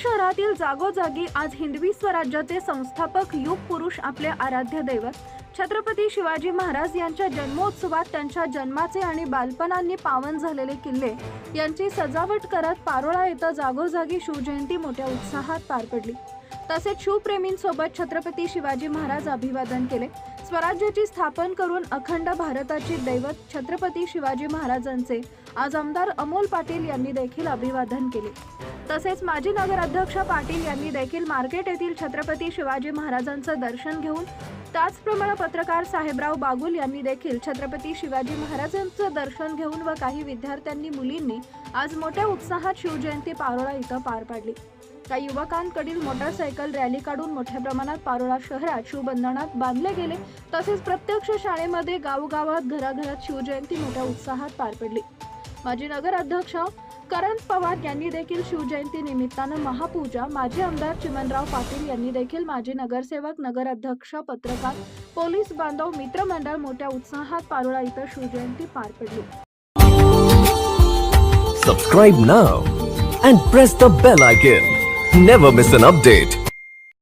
शहरातील जागोजागी आज हिंदवी स्वराज्याचे संस्थापक युग पुरुष आपले आराध्य दैवत. छत्रपती शिवाजी महाराज यांच्या जन्मोत्सवात त्यांच्या जन्माचे आणि बालपणांनी पावन झालेले किल्ले यांची सजावट करत पारोळा येथे जागोजागी शिवजयंती मोठ्या उत्साहात पार पडली. तसेच शिवप्रेमींसोबत छत्रपती शिवाजी महाराज अभिवादन केले. स्वराज्याची स्थापन करून अखंड भारताची दैवत छत्रपती शिवाजी महाराजांचे आज आमदार अमोल पाटील यांनी देखील अभिवादन केले. तसेच माजी नगराध्यक्ष पाटील यांनी देखील मार्केट येथील छत्रपती शिवाजी महाराजांचं दर्शन घेऊन त्याचप्रमाणे पत्रकार साहेबराव बागुल यांनी देखील छत्रपती शिवाजी महाराजांचं दर्शन घेऊन व काही विद्यार्थ्यांनी मुलींनी आज मोठ्या उत्साहात शिवजयंती पारोळा इथं पार पाडली. काही युवकांकडील मोटरसायकल रॅली काढून मोठ्या प्रमाणात पारोळा शहरात शिवबंधनात बांधले गेले. तसेच प्रत्यक्ष शाळेमध्ये गावोगावात घराघरात शिवजयंती मोठ्या उत्साहात पार पडली. माजी नगराध्यक्ष करण पवार यांनी देखील शिवजयंती निमित्तानं महापूजा. माजी आमदार चिमनराव पाटील यांनी देखील माजी नगरसेवक नगराध्यक्ष पत्रकार पोलीस बांधव मित्रमंडळ मोठ्या उत्साहात पारोळा इथं शिवजयंती पार पडली. Subscribe now and press the bell icon never miss an update